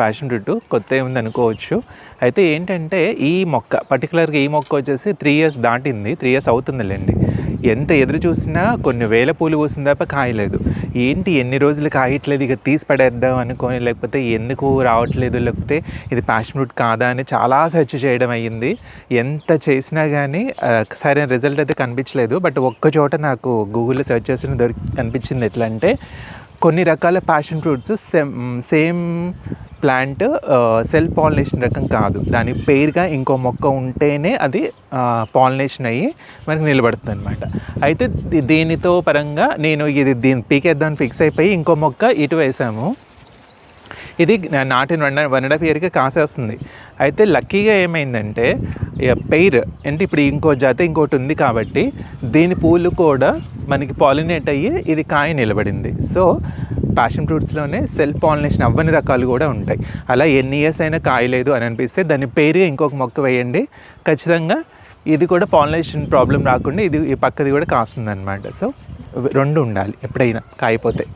Passion fruit కొత్త ఉంది అనుకోవచ్చు. అయితే ఏంటంటే ఈ మొక్క పర్టికులర్గా ఈ మొక్క వచ్చేసి త్రీ ఇయర్స్ దాటింది త్రీ ఇయర్స్ అవుతుందిలేండి. ఎంత ఎదురు చూసినా కొన్ని వేల పూలు పూసిన తప్ప కాయలేదు. ఏంటి ఎన్ని రోజులు కాయట్లేదు ఇక తీసి పడేద్దాం అనుకొని లేకపోతే ఎందుకు రావట్లేదు లేకపోతే ఇది ప్యాషన్ ఫ్రూట్ కాదా అని చాలా సెర్చ్ చేయడం అయ్యింది. ఎంత చేసినా కానీ సరైన రిజల్ట్ అయితే కనిపించలేదు. బట్ ఒక్క చోట నాకు గూగుల్లో సెర్చ్ చేసిన దొరికి కనిపించింది ఎట్లా అంటే కొన్ని రకాల passion fruits same same plant self pollination రకం కాదు. దాని పేరుగా ఇంకో మొక్క ఉంటేనే అది పాలినేషన్ అయ్యి మనకి నిలబడుతుంది అనమాట అయితే దీనితో పరంగా నేను ఇది దీన్ని పీకేద్దాం ఫిక్స్ అయిపోయి ఇంకో మొక్క ఇటు వేసాము. ఇది నా- నాటిన వన్ వన్ అండ్ హాఫ్ ఇయర్కి కాసేస్తుంది. అయితే లక్కీగా ఏమైందంటే పెయిర్ అంటే ఇప్పుడు ఇంకో జాతి ఇంకోటి ఉంది కాబట్టి దీని పూలు కూడా మనకి పాలినేట్ అయ్యి ఇది కాయ నిలబడింది. సో ప్యాషన్ ఫ్రూట్స్లోనే సెల్ఫ్ పాలినేషన్ అవ్వని రకాలు కూడా ఉంటాయి. అలా ఎన్ని ఇయర్స్ అయినా కాయలేదు అని అనిపిస్తే దాని పేరుగా ఇంకొక మొక్క వేయండి. ఖచ్చితంగా ఇది కూడా పాలినేషన్ ప్రాబ్లం రాకుండా ఇది ఈ పక్కది కూడా కాస్తుంది అనమాట సో రెండు ఉండాలి ఎప్పుడైనా కాయిపోతాయి